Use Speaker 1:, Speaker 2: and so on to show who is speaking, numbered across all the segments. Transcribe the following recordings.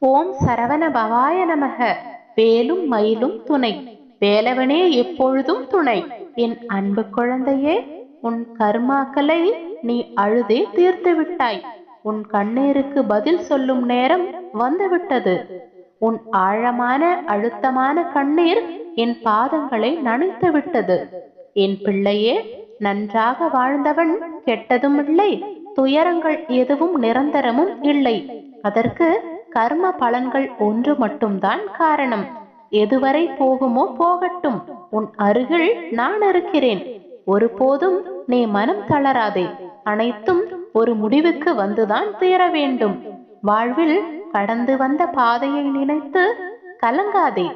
Speaker 1: ஓம் சரவண பவாய நமக. வேலும் மயிலும் துணை. வேலவனே எப்பொழுதும் துணை. என் அன்பு குழந்தையே உன் கர்மாக்களை நீ அழுதே தீர்த்து விட்டாய். உன் கண்ணீருக்கு பதில் சொல்லும் நேரம் வந்துவிட்டது. உன் ஆழமான அழுத்தமான கண்ணீர் என் பாதங்களை நனைத்து விட்டது. என் பிள்ளையே நன்றாக வாழ்ந்தவன் கெட்டதும் இல்லை துயரங்கள் எதுவும் நிரந்தரமும் இல்லை. அதற்கு கர்ம பலன்கள் ஒன்று மட்டும்தான் காரணம். எதுவரை போகுமோ போகட்டும். உன் அருகில் நான் இருக்கிறேன். ஒருபோதும் நீ மனம் தளராதே. அனைத்தும் ஒரு முடிவுக்கு வந்துதான் தீர வேண்டும். வாழ்வில் கடந்து வந்த பாதையை நினைத்து கலங்காதே.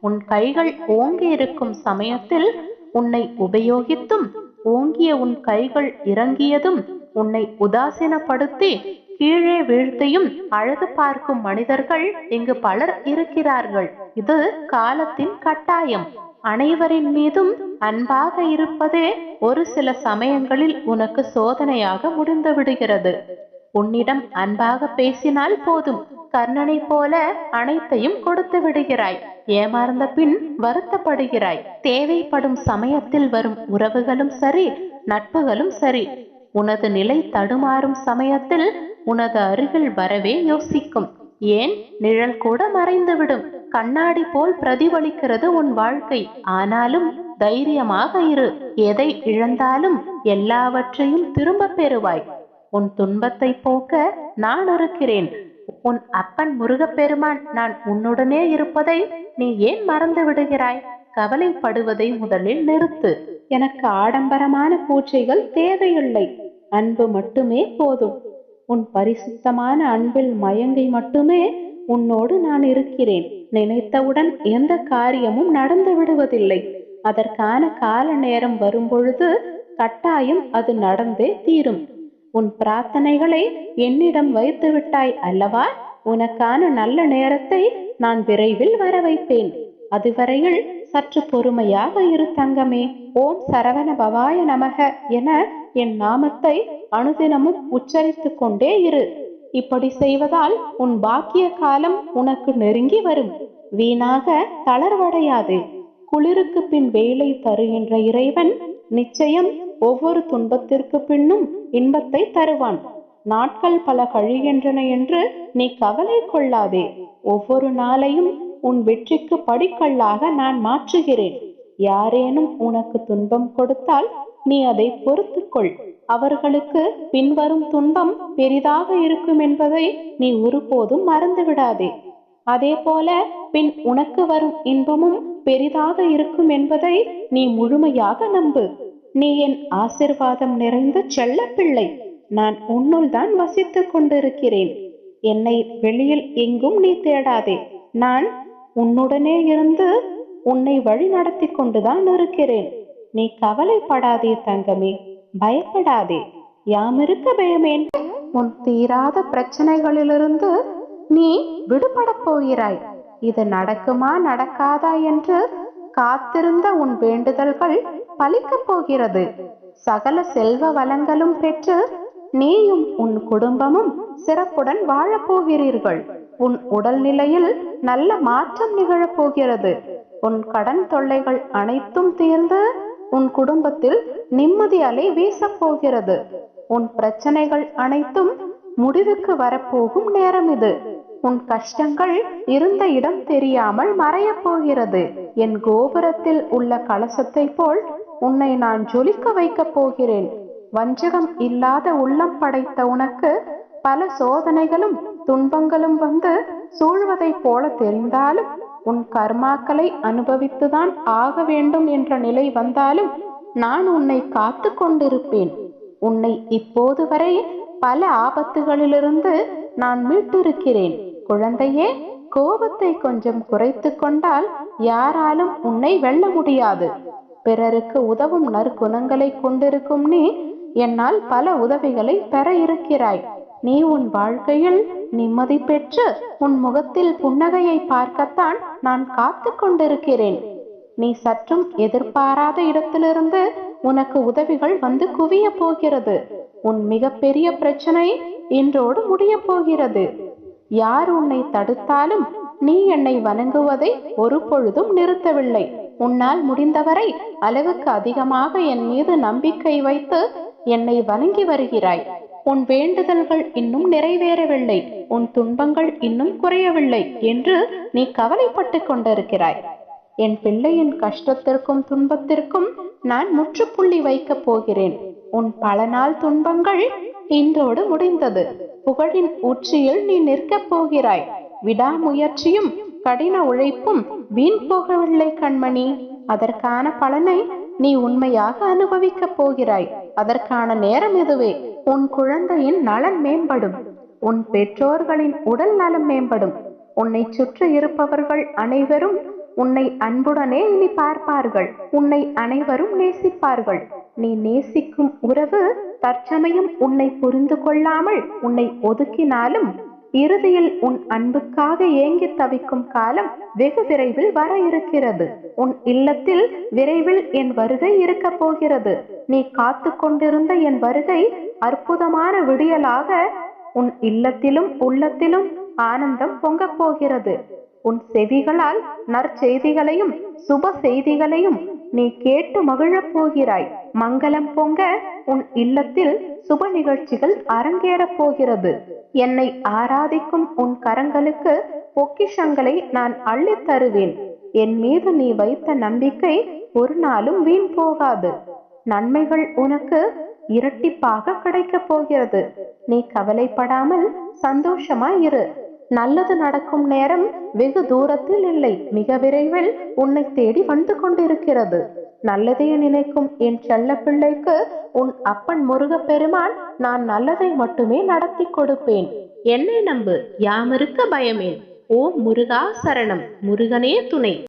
Speaker 1: உன் கைகள் ஓங்கி இருக்கும் சமயத்தில் உன்னை உபயோகித்தும் ஓங்கிய உன் கைகள் இறங்கியதும் உன்னை உதாசீனப்படுத்தி கீழே வீழ்த்தியும் அழகு பார்க்கும் மனிதர்கள் இங்கு பலர் இருக்கிறார்கள். இது காலத்தின் கட்டாயம். அனைவரின் மீதும் அன்பாக இருப்பதே ஒரு சில சமயங்களில் உனக்கு சோதனையாக முடிந்து விடுகிறது. உன்னிடம் அன்பாக பேசினால் போதும். கர்ணனை போல அனைத்தையும் கொடுத்து விடுகிறாய். ஏமாறந்த பின் வருத்தப்படுகிறாய். தேவைப்படும் சமயத்தில் வரும் உறவுகளும் சரி நட்புகளும் சரி. உனது நிலை தடுமாறும் சமயத்தில் உனது அருகில் வரவே யோசிக்கும். ஏன்? நிழல் கூட மறைந்துவிடும். கண்ணாடி போல் பிரதிபலிக்கிறது உன் வாழ்க்கை. ஆனாலும் தைரியமாக இரு. எதை இழந்தாலும் எல்லாவற்றையும் திரும்ப பெறுவாய். உன் துன்பத்தை போக்க நான் இருக்கிறேன் உன் அப்பன் முருகப்பெருமான் நான் உன்னுடனே இருப்பதை நீ ஏன் மறந்து விடுகிறாய்? கவலைப்படுவதை முதலில் நிறுத்து. எனக்கு ஆடம்பரமான பூச்சைகள் தேவையில்லை. அன்பு மட்டுமே போதும். உன் பரிசுத்தமான அன்பில் மயங்கி மட்டுமே உன்னோடு நான் இருக்கிறேன். நினைத்தவுடன் எந்த காரியமும் நடந்து விடுவதில்லை. அதற்கான கால நேரம் வரும்பொழுது கட்டாயம் அது நடந்தே தீரும். உன் பிரார்த்தனைகளை என்னிடம் வைத்து விட்டாய் அல்லவா? உனக்கான நல்ல நேரத்தை நான் விரைவில் வர வைப்பேன் அதுவரையில் சற்று பொறுமையாக இரு தங்கமே. ஓம் சரவண பவாய நமக என என் நாமத்தை அனுதினமும் உச்சரித்துக் கொண்டே இரு. இப்படி செய்வதால் உன் பாக்கிய காலம் உனக்கு நெருங்கி வரும். வீணாக தளர்வடையாதே. குளிருக்கு பின் வேலை தருகின்ற இறைவன் நிச்சயம் ஒவ்வொரு துன்பத்திற்கு பின்னும் இன்பத்தை தருவான். நாட்கள் பல கழிகின்றன என்று நீ கவலை கொள்ளாதே. ஒவ்வொரு நாளையும் உன் வெற்றிக்கு படிக்கல்லாக நான் மாற்றுகிறேன். யாரேனும் உனக்கு துன்பம் கொடுத்தால் நீ அதை பொறுத்துக்கொள். அவர்களுக்கு பின்வரும் துன்பம் பெரிதாக இருக்கும் என்பதை நீ ஒருபோதும் மறந்து விடாதே அதே போல பின் உனக்கு வரும் இன்பமும் பெரிதாக இருக்கும் என்பதை நீ முழுமையாக நம்பு. நீ என் ஆசிர்வாதம் நிறைந்த செல்ல பிள்ளை நான் உன்னுள் தான் வசித்துக் கொண்டிருக்கிறேன். என்னை வெளியில் எங்கும் நீ தேடாதே. நான் உன்னுடனே இருந்து உன்னை வழி நடத்தி கொண்டுதான் இருக்கிறேன். நீ கவலைப்படாதே தங்கமே பயப்படாதே. யாமிருக்க பயமேன்? உன் தீராத பிரச்சனைகளிலிருந்து நீ விடுபடப் போகிறாய். இது நடக்குமா நடக்காதா என்று காத்திருந்த உன் வேண்டுதல்கள் பலிக்கப் போகிறது. சகல செல்வ வளங்களும் பெற்று நீயும் உன் குடும்பமும் சிறப்புடன் வாழப் போகிறீர்கள். உன் உடல்நிலையில் நல்ல மாற்றம் நிகழப் போகிறது. உன் கடன் தொல்லைகள் அனைத்தும் தீர்ந்து உன் குடும்பத்தில் நிம்மதி அலை வீசப் போகிறது உன் பிரச்சனைகள் அனைத்தும் முடிவுக்கு வரப்போகும் நேரம் இது. உன் கஷ்டங்கள் இருந்த இடம் தெரியாமல் மறையப் போகிறது. என் கோபுரத்தில் உள்ள கலசத்தை போல் உன்னை நான் ஜொலிக்க வைக்கப் போகிறேன். வஞ்சகம் இல்லாத உள்ளம் படைத்த உனக்கு பல சோதனைகளும் துன்பங்களும் வந்து சூழ்வதைப் போல தெரிந்தாலும் உன் கர்மாக்களை அனுபவித்துதான் ஆக வேண்டும் என்ற நிலை வந்தாலும் நான் உன்னை காத்து கொண்டிருப்பேன். உன்னை இப்போது வரை பல ஆபத்துகளிலிருந்து நான் மீட்டிருக்கிறேன். குழந்தையே கோபத்தை கொஞ்சம் குறைத்து கொண்டால் யாராலும் உன்னை வெல்ல முடியாது. பிறருக்கு உதவும் நற்குணங்களை கொண்டிருக்கும் நீ என்னால் பல உதவிகளை பெற இருக்கிறாய். நீ உன் வாழ்க்கையில் நிம்மதி பெற்று உன் முகத்தில் புன்னகையை பார்க்கத்தான் நான் காத்து கொண்டிருக்கிறேன். நீ சற்றும் எதிர்பாராத இடத்திலிருந்து உனக்கு உதவிகள் வந்து குவிய போகிறது. உன் மிகப்பெரிய பிரச்சனை இன்றோடு முடிய போகிறது. யார் உன்னை தடுத்தாலும் நீ என்னை வணங்குவதை ஒரு பொழுதும் நிறுத்தவில்லை. உன்னால் முடிந்தவரை அளவுக்கு அதிகமாக என் மீது நம்பிக்கை வைத்து என்னை வணங்கி வருகிறாய். உன் வேண்டுதல்கள் இன்னும் நிறைவேறவில்லை. உன் துன்பங்கள் இன்னும் குறையவில்லை என்று நீ கவலைப்பட்டு கொண்டிருக்கிறாய். என் பிள்ளையின் கஷ்டத்திற்கும் துன்பத்திற்கும் நான் முற்றுப்புள்ளி வைக்கப் போகிறேன். உன் பல நாள் துன்பங்கள் இன்றோடு முடிந்தது. புகழின் உச்சியில் நீ நிற்கப் போகிறாய். விடாமுயற்சியும் கடின உழைப்பும் வீண் போகவில்லை கண்மணி. அதற்கான பலனை நீ உண்மையாக அனுபவிக்கப் போகிறாய். அதற்கான நேரம் இதுவே உன் குழந்தையின் நலன் மேம்படும். உன் பெற்றோர்களின் உடல் நலம் மேம்படும். உன்னை சுற்றி இருப்பவர்கள் அனைவரும் உன்னை அன்புடனே இனி பார்ப்பார்கள். உன்னை அனைவரும் நேசிப்பார்கள். நீ நேசிக்கும் உறவு தற்சமயம் உன்னை புரிந்து கொள்ளாமல் உன்னை ஒதுக்கினாலும் இறுதியில் உன் அன்புக்காக ஏங்கி தவிக்கும் காலம் வெகு விரைவில் வர இருக்கிறது. உன் இல்லத்தில் விரைவில் என் வருகை இருக்க போகிறது. நீ காத்து கொண்டிருந்த என் வருகை அற்புதமான விடியலாக உன் இல்லத்திலும் உள்ளத்திலும் ஆனந்தம் பொங்கப் போகிறது. உன் செவிகளால் நற்செய்திகளையும் சுப செய்திகளையும் நீ கேட்டு மகிழப் போகிறாய். மங்களம் பொங்க உன் இல்லத்தில் சுப நிகழ்ச்சிகள் அரங்கேறப் போகிறது. என்னை ஆராதிக்கும் உன் கரங்களுக்கு பொக்கிஷங்களை நான் அள்ளித் தருவேன். என் மீது நீ வைத்த நம்பிக்கை ஒரு நாளும் வீண் போகாது. நன்மைகள் உனக்கு இரட்டிப்பாக கிடைக்கப் போகிறது. நீ கவலைப்படாமல் சந்தோஷமா இரு. நல்லது நடக்கும் நேரம் வெகு தூரத்தில் இல்லை. மிக விரைவில் உன்னை தேடி வந்து கொண்டிருக்கிறது. நல்லதையே நினைக்கும் என் செல்ல பிள்ளைக்கு உன் அப்பன் முருகப் பெருமான் நான் நல்லதை மட்டுமே நடத்தி கொடுப்பேன். என்னை நம்பு யாமிருக்க பயமேன். ஓ முருகா சரணம் முருகனே துணை.